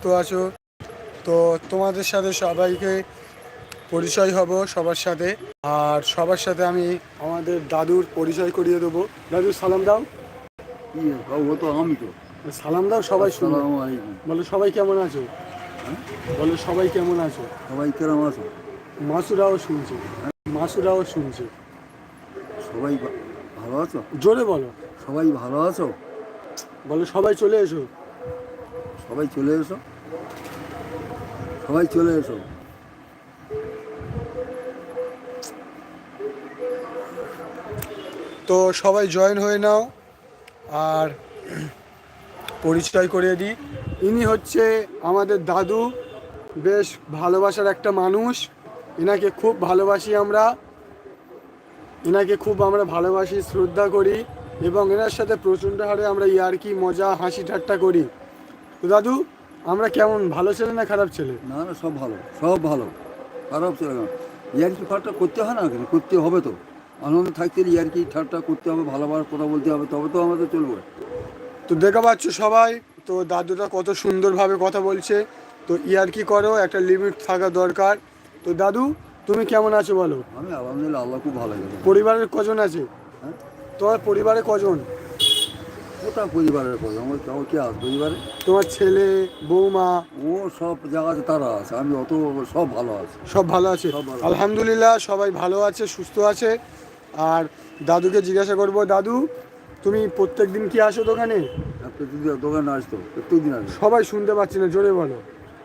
সুস্থ আছো? তো তোমাদের সাথে সবাইকে পরিচয় হব সবার সাথে। আর সবার সাথে আমি আমাদের দাদুর পরিচয় করিয়ে দেবো। দাদু সালাম দাও। কি ও তো আমি তো। সালাম দাও সবাই শুনো বলো সবাই কেমন আছো? বলো সবাই কেমন আছো? সবাই কেরম আছো? মাসুরাও শুনছে। মাসুরাও শুনছে। সবাই ভালো আছো? জোরে বলো। সবাই ভালো আছো? বলো সবাই চলে এসো। সবাই চলে এসো। সবাই চলে এসো। তো সবাই জয়েন হয়ে নাও আর পরিচয় করিয়ে দিই। ইনি হচ্ছে আমাদের দাদু, বেশ ভালোবাসার একটা মানুষ। এনাকে খুব ভালোবাসি আমরা। এনাকে খুব আমরা ভালোবাসি, শ্রদ্ধা করি এবং এনার সাথে প্রচণ্ড হারে আমরা ইয়ার্কি, মজা, হাসি ঠাট্টা করি। তো দাদু আমরা কেমন ভালো ছেলে না খারাপ ছেলে? না না সব ভালো সব ভালো। খারাপ ছেলে না। ইয়ারকি ঠাট্টা করতে হয় না কেন? করতে হবে তো। আনন্দ থাকতে ইয়ারকি ঠাট্টা করতে হবে ভালোবাসার কথা বলতে হবে তবে তো আমাদের চলবে। তো দেখা পাচ্ছ সবাই তো দাদুটা কত সুন্দরভাবে কথা বলছে। তো ইয়ার্কি করো একটা লিমিট থাকা দরকার। তো দাদু তুমি কেমন আছো বলো? আমি আলহামদুলিল্লাহ আল্লাহ খুব ভালো পরিবারের কজন আছে? হ্যাঁ? তোমার পরিবারে কজন? ওটা পরিবারের কথা আমার কেউ কে আছে পরিবারে? তোমার ছেলে বৌমা? ও সব জায়গাতে তারা আছে আমি অত সব ভালো আছে। সব ভালো আছে? সব ভালো। আলহামদুলিল্লাহ সবাই ভালো আছে সুস্থ আছে। আর দাদুকে জিজ্ঞাসা করব দাদু তুমি প্রত্যেক দিন কি আসো দোকানে? দোকানে আসতো প্রত্যেকদিন আসতো সবাই শুনতে পাচ্ছি না জোরে বলো।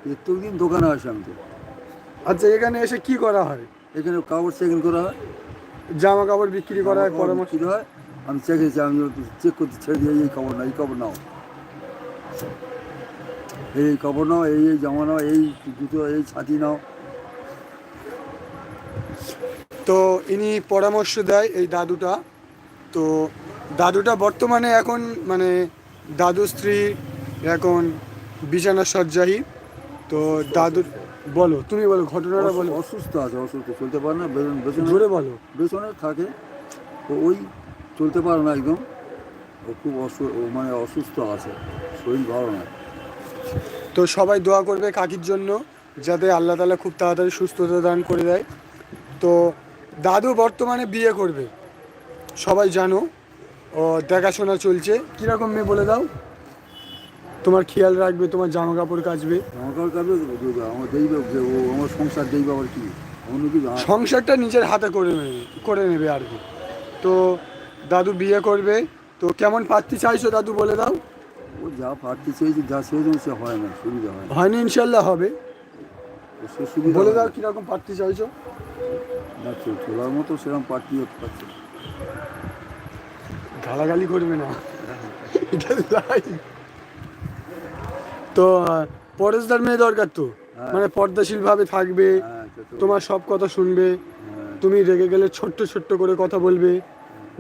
প্রত্যেকদিন দোকানে আসি আমি তো। আচ্ছা এখানে এসে কি করা হয়? এখানে কাপড় চেকিং করা হয়। জামা কাপড় বিক্রি করা হয় পরামর্শ বিক্রি হয় আমি চেকেছি আমি চেক করতে ছেড়ে দিয়ে এই কাপড় না এই কাপড় নাও এই কাপড় নাও এই এই জামা নাও এই জুতো এই ছাতি নাও তো ইনি পরামর্শ দেয় এই দাদুটা তো দাদুটা বর্তমানে এখন মানে দাদু স্ত্রী এখন বিছানা সজ্জাহী তো দাদুর বলো তুমি বলো ঘটনাটা বলো অসুস্থ আছে অসুস্থ চলতে পারে না বেতন বেতনে জোরে বলো বেতনে থাকে তো ওই চলতে পারে না একদম। ও খুব অসু মানে অসুস্থ আছে শরীর ভালো না। তো সবাই দোয়া করবে কাকির জন্য যাতে আল্লাহ তালা খুব তাড়াতাড়ি সুস্থতা দান করে দেয়। তো দাদু বর্তমানে বিয়ে করবে সবাই জানো। ও দেখাশোনা চলছে। কীরকম মেয়ে বলে দাও? তোমার খেয়াল রাখবে তোমার জামা কাপড় কাচবে আমার কাছে আমার দেখবে ও আমার সংসার দেখবে আবার কি? অন্য সংসারটা নিজের হাতে করে নেবে করে নেবে আর কি। তো দাদু বিয়ে করবে তো কেমন পাত্রী চাইছো দাদু বলে দাও? ও যা পারতে চেয়েছে যা চেয়েছে সে হয় না সুবিধা হয় না। হয়নি ইনশাল্লাহ হবে। সে সুবিধা বলে দাও কীরকম পাত্রী চাইছো? না চলার মতো সেরকম হতে পারছে গালাগালি করবে না। এটা live। তো পরেশদার মেয়ে দরকার তো? হ্যাঁ। মানে পর্দাশীল ভাবে থাকবে হ্যাঁ, তোমার সব কথা শুনবে হ্যাঁ, তুমি রেগে গেলে ছোট্ট ছোট্ট করে কথা বলবে।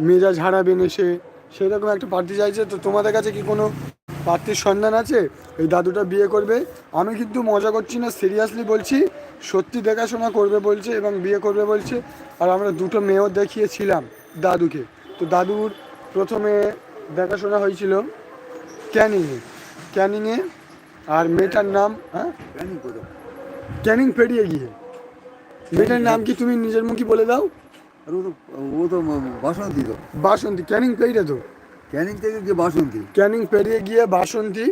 মেজাজ হারাবেন এসে সেরকম একটা পার্টি চাইছে। তো তোমাদের কাছে কি কোনো পাত্রীর সন্ধান আছে? এই দাদুটা বিয়ে করবে। আমি কিন্তু মজা করছি না সিরিয়াসলি বলছি। সত্যি দেখাশোনা করবে বলছে এবং বিয়ে করবে বলছে। আর আমরা দুটো মেয়েও দেখিয়েছিলাম দাদুকে। তো দাদুর প্রথমে দেখাশোনা হয়েছিল ক্যানিংয়ে। ক্যানিংয়ে আর মেয়েটার নাম হ্যাঁ। ক্যানিং পেরিয়ে গিয়ে। মেয়েটার নাম কি তুমি নিজের মুখে বলে দাও? আর ও তো ও তো বাসন্তী তো। বাসন্তী ক্যানিং পেরিয়ে তো? ক্যানিং থেকে গিয়ে বাসন্তী। ক্যানিং পেরিয়ে গিয়ে বাসন্তী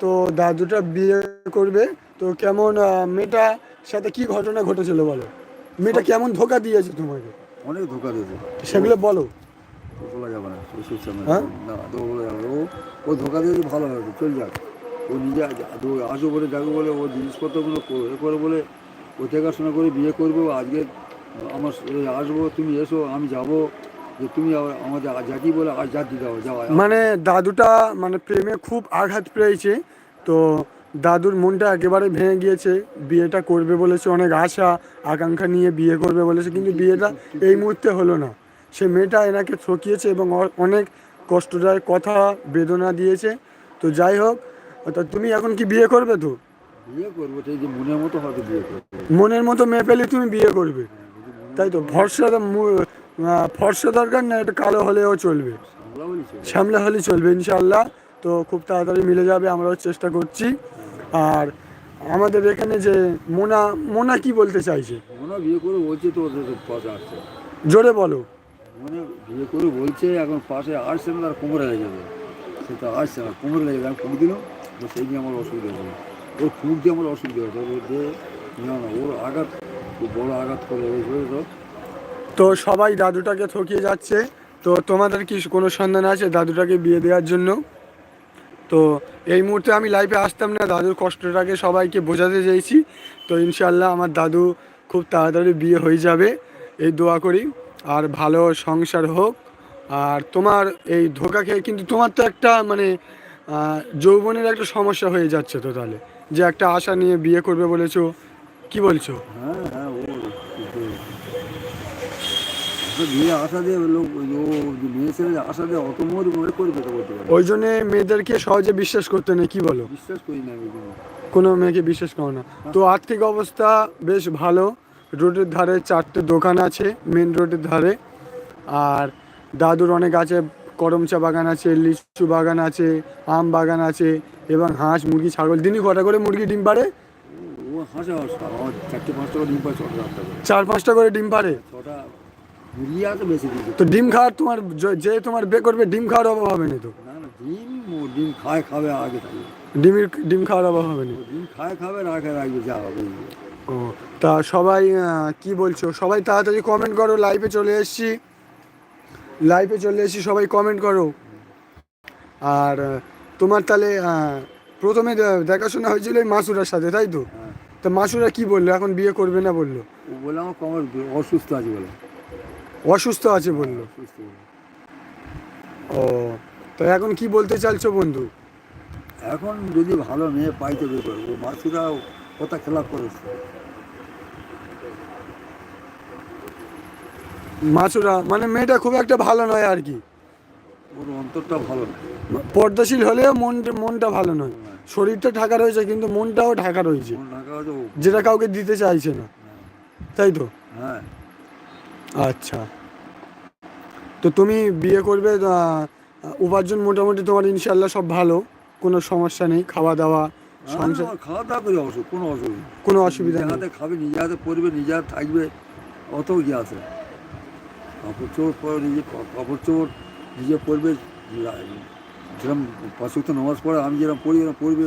তো দাদুটা বিয়ে করবে তো কেমন আহ, মেয়েটার সাথে কি ঘটনা ঘটেছিল বলো? মেয়েটা কেমন ধোকা দিয়েছে তোমাকে? অনেক ধোকা দিয়েছে। সেগুলো বলো। বলা যাবে না হ্যাঁ? না তো বলা যাবে ও ও ধোকা দিয়েছে ভালো হয়েছে চল যাক। ও নিজে আসো বলে বলে ও জিনিসপত্রগুলো করে বলে ও দেখাশোনা করে বিয়ে করব আজকে আমার আসব তুমি এসো আমি যাব। যে তুমি আমাদের জাতি বলে আর জাতি দাও যাওয়া মানে দাদুটা মানে প্রেমে খুব আঘাত পেয়েছে। তো দাদুর মনটা একেবারে ভেঙে গিয়েছে। বিয়েটা করবে বলেছে অনেক আশা আকাঙ্ক্ষা নিয়ে বিয়ে করবে বলেছে কিন্তু বিয়েটা এই মুহূর্তে হলো না। সে মেয়েটা এনাকে ঠকিয়েছে এবং অনেক কষ্টদায়ক কথা বেদনা দিয়েছে। তো যাই হোক তা তুমি এখন কি বিয়ে করবে তো? বিয়ে করব মনের মতো হবে বিয়ে করব। মনের মতো মেয়ে পেলে তুমি বিয়ে করবে। তাই তো ভরসা ফর্সা দরকার না এটা কালো হলেও চলবে। চলবে। হলে চলবে ইনশাল্লাহ তো খুব তাড়াতাড়ি মিলে যাবে আমরাও চেষ্টা করছি। আর আমাদের এখানে যে মোনা মোনা কি বলতে চাইছে? মনে বিয়ে করে বলছে তো ওদের তো পাশে আসছে। জোরে বলো। মানে বিয়ে করে বলছে এখন পাশে আসছে না তার কোমরে লেগে যাবে। সে তো আসছে না কোমরে লেগে যাবে ফুক তো সেই নিয়ে আমার অসুবিধা হয়েছে ওর ফুক দিয়ে আমার অসুবিধা হয়েছে ওর যে না না ওর আঘাত খুব বড় আঘাত করে তো? সবাই দাদুটাকে ঠকিয়ে যাচ্ছে। তো তোমাদের কি কোনো সন্ধান আছে দাদুটাকে বিয়ে দেওয়ার জন্য? তো এই মুহূর্তে আমি লাইফে আসতাম না, দাদুর কষ্টটাকে সবাইকে বোঝাতে চেয়েছি তো ইনশাল্লাহ আমার দাদু খুব তাড়াতাড়ি বিয়ে হয়ে যাবে, এই দোয়া করি। আর ভালো সংসার হোক। আর তোমার এই ধোকা খেয়ে কিন্তু তোমার তো একটা মানে যৌবনের একটা সমস্যা হয়ে যাচ্ছে তো তাহলে। যে একটা আশা নিয়ে বিয়ে করবে বলেছ কি বলছো? হ্যাঁ হ্যাঁ ও আশা দিয়ে লোক মেয়ে ছেলে আশা দিয়ে অত মোর মনে করবে তো করতে পারে। ওই জন্যে মেয়েদেরকে সহজে বিশ্বাস করতে নেই কি বলো? বিশ্বাস করি না আমি কোনো। মেয়েকে বিশ্বাস করো না। তো আর্থিক অবস্থা বেশ ভালো। রোডের ধারে চারটে দোকান আছে মেন রোডের ধারে। আর দাদুর অনেক আছে করমচা বাগান আছে লিচু বাগান আছে আম বাগান আছে এবং হাঁস মুরগি ছাগল দিনই কটা করে মুরগি ডিম পারে চার পাঁচটা করে ডিম পারে? তো ডিম খাওয়ার তোমার য- তোমার বে করবে, ডিম খাওয়ার অভাব হবে না তো? ডিম খায় খাবে আগে ডিমের ডিম খাওয়ার অভাব হবে না? ডিম খায় খাবে রাখে রাখবে যা হবে ও, তা সবাই কি বলছো? সবাই তাড়াতাড়ি কমেন্ট করো লাইভে চলে এসেছি। লাইভে চলে এসেছি, সবাই কমেন্ট করো। আর তোমার তাহলে প্রথমে দেখাশোনা হয়েছিল এই মাসুরার সাথে, তাই তো? তা মাসুরা কি বলল? এখন বিয়ে করবে না বলল? ও বলে আমার কমর অসুস্থ আছে বলে। অসুস্থ আছে বলল? অসুস্থ বলে। ও তো এখন কি বলতে চাইছো বন্ধু? এখন যদি ভালো মেয়ে পাই তো বের করব। মাছুরা কথা খেলাপ করেছে। মাসুরা মানে মেয়েটা খুব একটা ভালো নয় আর কি। ওর অন্তরটা ভালো না পর্দাশীল হলেও মন মনটা ভালো নয়। শরীরটা ঢাকা রয়েছে কিন্তু মনটাও ঢাকা রয়েছে। যেটা কাউকে দিতে চাইছে না। তাই তো? হ্যাঁ। আচ্ছা। তো তুমি বিয়ে করবে উপার্জন মোটামুটি তোমার ইনশাল্লাহ সব ভালো কোনো সমস্যা নেই খাওয়া দাওয়া সংসার খাওয়া দাওয়া করে অসুখ কোনো অসুবিধা কোনো অসুবিধা নেই। হাতে খাবে নিজের হাতে পরবে নিজের হাতে থাকবে অত কি আছে? কাপড় চোপড় পরে নিজে কাপড় চোপড় নিজে পরবে যেরকম পাঁচক নামাজ পড়ে আমি যেরকম পড়ি এরকম পড়বে।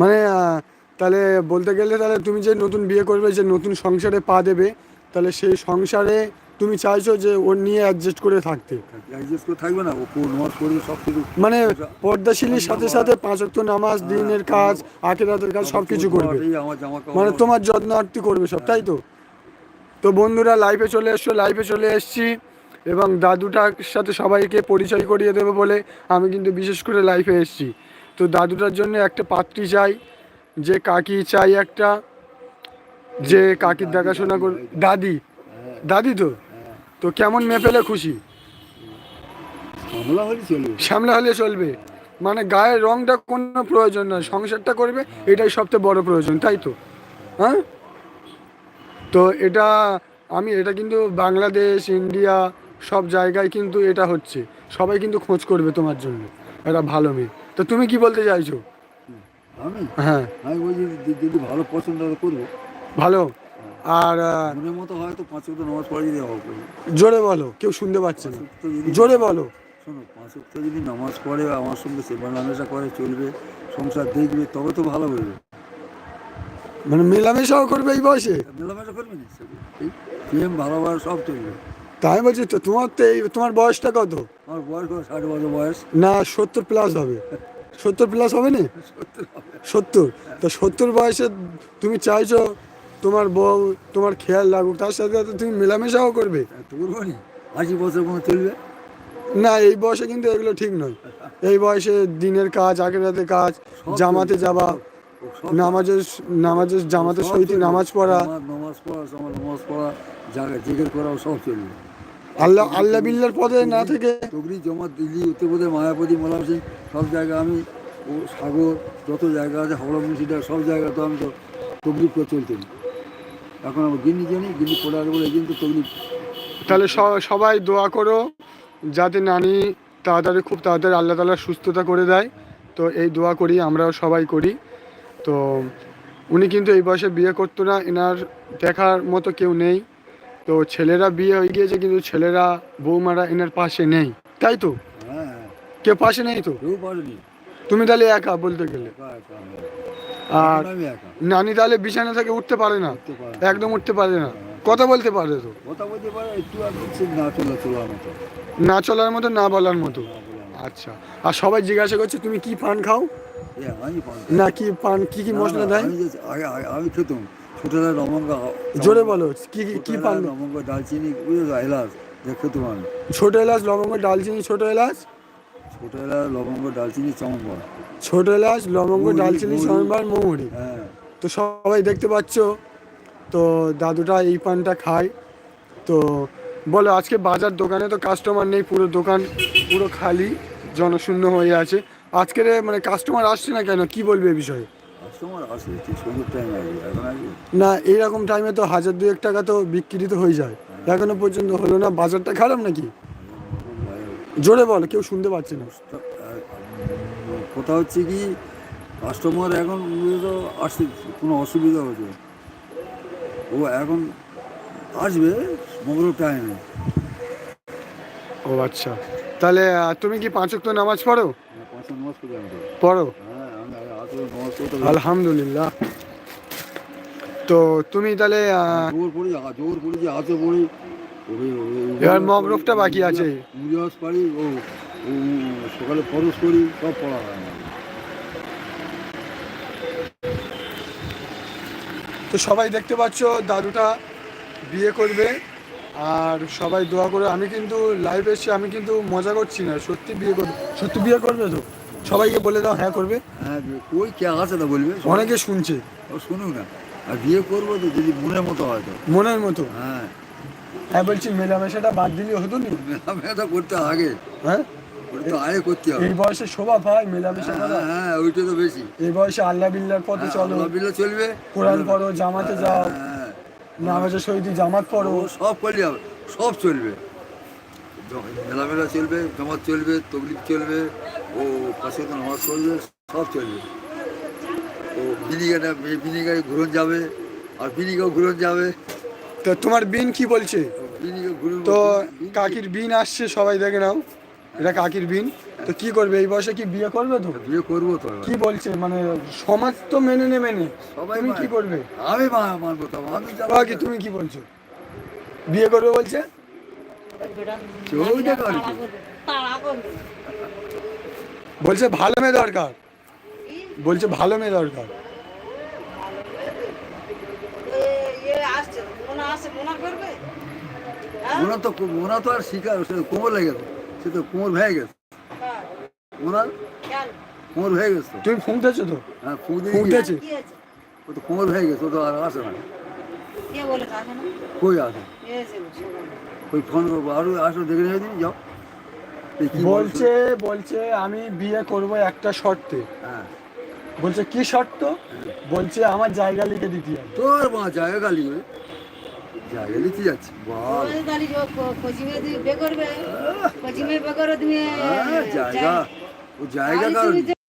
মানে তাহলে বলতে গেলে তাহলে তুমি যে নতুন বিয়ে করবে যে নতুন সংসারে পা দেবে তাহলে সেই সংসারে তুমি চাইছো যে ওর নিয়ে অ্যাডজাস্ট করে থাকতে। অ্যাডজাস্ট করে থাকবে না ও নামাজ পড়বে সব কিছু মানে পর্দাশীলীর সাথে সাথে পাঁচক্ত নামাজ দিনের কাজ আখেরাতের কাজ সব কিছু করবে। মানে তোমার যত্নার্থী করবে সব তাই তো? তো বন্ধুরা লাইভে চলে এসছো লাইভে চলে এসছি। এবং দাদুটার সাথে সবাইকে পরিচয় করিয়ে দেবে বলে আমি কিন্তু বিশেষ করে লাইফে এসেছি। তো দাদুটার জন্য একটা পাত্রী চাই যে কাকি চাই একটা যে কাকির দেখাশোনা কর দাদি? দাদি তো? তো কেমন মেয়ে পেলে খুশি? হামলা হলে চলবে। শ্যামলা হলে চলবে। মানে গায়ের রংটা কোনো প্রয়োজন নয় সংসারটা করবে এটাই সবচেয়ে বড় প্রয়োজন তাই তো? হ্যাঁ? তো এটা আমি এটা কিন্তু বাংলাদেশ ইন্ডিয়া সব জায়গায় কিন্তু এটা হচ্ছে। সবাই কিন্তু খোঁজ করবে তোমার জন্য। এটা ভালো মেয়ে। তো তুমি কি বলতে চাইছো? আমি? হ্যাঁ। আমি বলছি যদি ভালো পছন্দ করব। ভালো? আর মনের মতো হয়তো পাঁচ ওয়াক্ত নামাজ পড়ে যদি করব জোরে বলো কেউ শুনতে পাচ্ছে না। জোরে বলো। শোনো পাঁচ ওয়াক্ত যদি নামাজ পড়ে আমার সঙ্গে সেবা নামেশা করে চলবে সংসার দেখবে তবে তো ভালো হবে মানে মেলামেশাও করবে এই বয়সে? মেলামেশা করবে না? প্রেম ভালোবাসা সব চলবে। তাই আমি বলছি তো তোমার তো এই তোমার বয়সটা কত? আমার বয়স কত? ষাট বছর বয়স। না সত্তর প্লাস হবে। সত্তর প্লাস হবে না? সত্তর তো সত্তর বয়সে তুমি চাইছো তোমার বউ তোমার খেয়াল লাগুক তার সাথে সাথে তুমি মেলামেশাও করবে। তো আশি বছর কোনো চলবে। না এই বয়সে কিন্তু এগুলো ঠিক নয়। এই বয়সে দিনের কাজ আগের রাতে কাজ জামাতে। যাবা। নামাজের নামাজের জামাতের সব সহিত নামাজ পড়া। নামাজ পড়া নামাজ পড়া জিজ্ঞেস করা সব চলবে। আল্লাহ আল্লাহ বিল্লার পদে না থেকে। তগরি জমা দিল্লি উত্তরপ্রদেশ মায়াপতি মোলাম সিং সব জায়গা আমি ও সাগর যত জায়গা আছে হাওড়া মুন্সিটা সব জায়গা তো আমি তো তগরিপ করে চলতেন এখন আমার গিন্নি জানি গিন্নি পড়ার বলে এই তো তগরিপ তাহলে সবাই দোয়া করো যাতে নানি তাড়াতাড়ি খুব তাড়াতাড়ি আল্লাহ তালা সুস্থতা করে দেয়। তো তো এই দোয়া করি আমরাও সবাই করি। তো উনি কিন্তু এই বয়সে বিয়ে করতো না এনার দেখার মতো কেউ নেই। তো ছেলেরা বিয়ে হয়ে গিয়েছে কিন্তু ছেলেরা বৌমারা এনার পাশে নেই। তাই তো? হ্যাঁ। হ্যাঁ কেউ পাশে নেই তো? তুমি তাহলে একা বলতে গেলে। আর নানি তাহলে বিছানা থেকে উঠতে পারে না। একদম উঠতে পারে না। কথা বলতে পারে তো? কথা বলতে পারে হচ্ছে না চলার মতো। না বলার মতো। আচ্ছা। আর সবাই জিজ্ঞাসা করছে তুমি কি পান খাও? না কি পান কি কি মশলা দেয়? আমি খেতাম। ছোটবেলায় লবঙ্গ। জোরে বলো কি কি- পান লবঙ্গ দালচিনি এলাচ যে খেতাম আমি ছোট এলাচ লবঙ্গ ডালচিনি ছোট এলাচ? ছোটবেলায় লবঙ্গ দালচিনি চমকবার ছোট এলাচ লবঙ্গ মৌরি, ডালচিনি মৌরি। সোমবার হ্যাঁ। তো সবাই দেখতে পাচ্ছ তো দাদুটা এই পানটা খায়। তো বলো আজকে বাজার দোকানে তো কাস্টমার নেই পুরো দোকান পুরো খালি জনশূন্য হয়ে আছে। আজকের মানে কাস্টমার আসছে না কেন? কি বলবে এ বিষয়ে? কাস্টমার আসে ঠিক সুন্দর টাইম আসবে এখন আসবে না এইরকম টাইমে তো হাজার দুয়েক টাকা তো বিক্রি তো হয়ে যায়। এখনও পর্যন্ত হলো না। বাজারটা খারাপ নাকি? জোরে বল কেউ শুনতে পাচ্ছে না। কথা হচ্ছে কি কাস্টমার এখন আসছে কোনো অসুবিধা হচ্ছে। ও এখন আসবে মঙ্গল টাইমে ও আচ্ছা। তাহলে তুমি কি পাঁচ ওয়াক্ত নামাজ পড়ো? পড়ি আলহামদুলিল্লাহ। তো তুমি তাহলে জোর পড়ি আ- জোর পড়ি যে হাতে পড়ি ওই- ওই- এবার মগরবটা বাকি আছে। পারি ও সকালে ফরজ করি সব পড়া হয়। তো সবাই দেখতে পাচ্ছ দাদুটা বিয়ে করবে। আর সবাই দোয়া করে আমি কিন্তু লাইভ এসেছি আমি কিন্তু মজা করছি না সত্যি বিয়ে করবে। সত্যি বিয়ে করবে তো? সবাইকে বলে দাও হ্যাঁ করবে। হ্যাঁ কই কে আছে না বলবে অনেকে শুনছে। ও শুনুক না। আর বিয়ে করব তো যদি মনের মতো হয় তো। মনের মতো? হ্যাঁ। হ্যাঁ বলছি মেলামেশাটা বাদ দিলে হতো নি? মেলামেশা করতে আগে। হ্যাঁ? ওটা আগে করতে হবে। এই বয়সে শোভা পায় মেলামেশা করা? হ্যাঁ হ্যাঁ ওইটা তো বেশি। এই বয়সে আল্লাহ বিল্লার পথে চলো। আল্লাহ বিল্লাহ চলবে। কোরআন পড়ো জামাতে যাও। হ্যাঁ। নামাজের সহিত জামাত পড়ো। সব করলে হবে। সব চলবে। মেলামেলা চলবে জমাত চলবে তবলিক চলবে ও পাশে নামাজ চলবে সব চলবে। ও বিনিগাটা বিনিগায় ঘুরন যাবে আর বিনিগাও ঘুরন যাবে। তো তোমার বিন কি বলছে? তো কাকির বিন আসছে সবাই দেখে নাও। এটা কাকির বিন। তো কি করবে এই বয়সে কি বিয়ে করবে তো? বিয়ে করব তো। কি বলছে মানে সমাজ তো মেনে নেবে নে। সবাই তুমি কি মানে। করবে? আমি মানবো তো আমি তুমি কি বলছো? বিয়ে করবে বলছে চৌদ্দ আর কি তাড়া করবে বলছে ভালো মেয়ে দরকার বলছে ভালো মেয়ে দরকার এ- এ আসছে আসছে করবে? ওনার তো ওনা তো আর শিকার সে তো কোমর লেগে গেছে সে তো কোমর ভেঙে গেছে। ওনার? কোমর ভেঙে গেছে তুমি ফুঁকতেছো তো হ্যাঁ ফুঁ দিয়ে উঠেছে? ও তো কোমর ভেঙে গেছে ও তো আর আসে না কে বলে থাকে না? কই আসে। ওই ফোন করব। আরও আসো দেখে নিয়ে দিন যাও। বলছে? বলছে আমি বিয়ে করব একটা শর্তে। হ্যাঁ। বলছে কি শর্ত? বলছে আমার জায়গা লিখে দিতে হবে। তোর মা জায়গা গালি ওই জায়গা নিতে যাচ্ছে বাল। করবে। করো তুমি। হ্যাঁ, জায়গা। ও জায়গা কারণ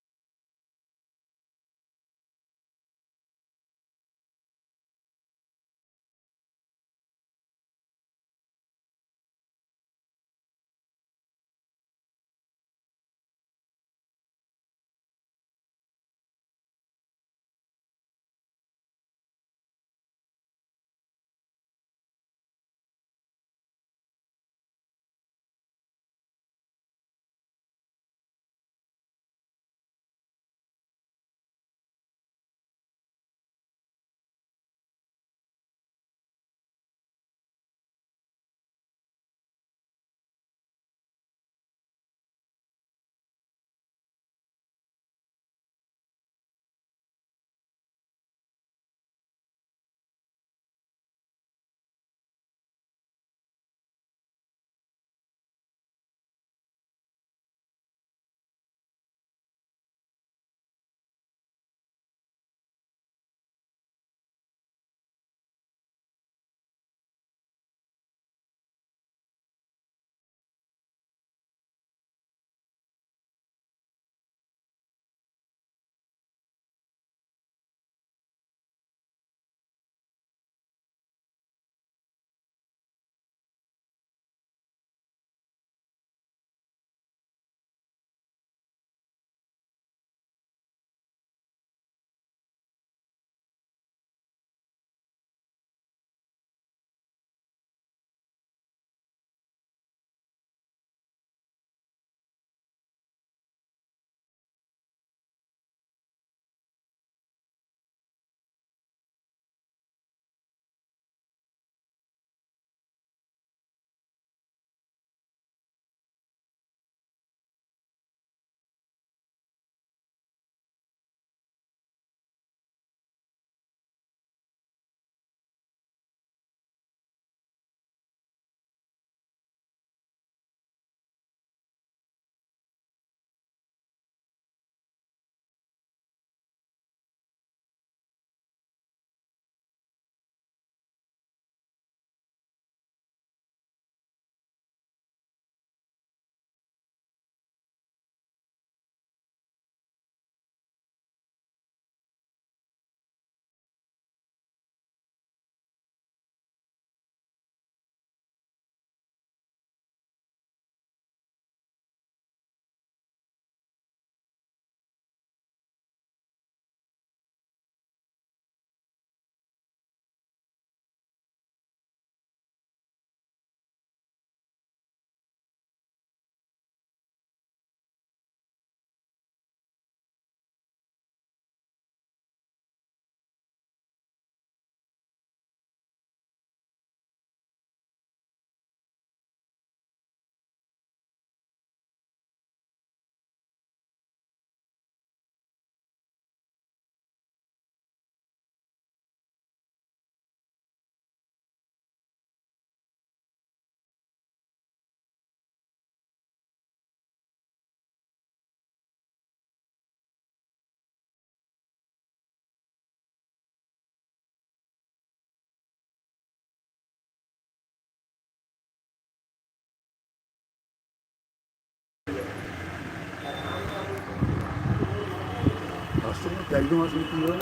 একদম আসলে কী হবে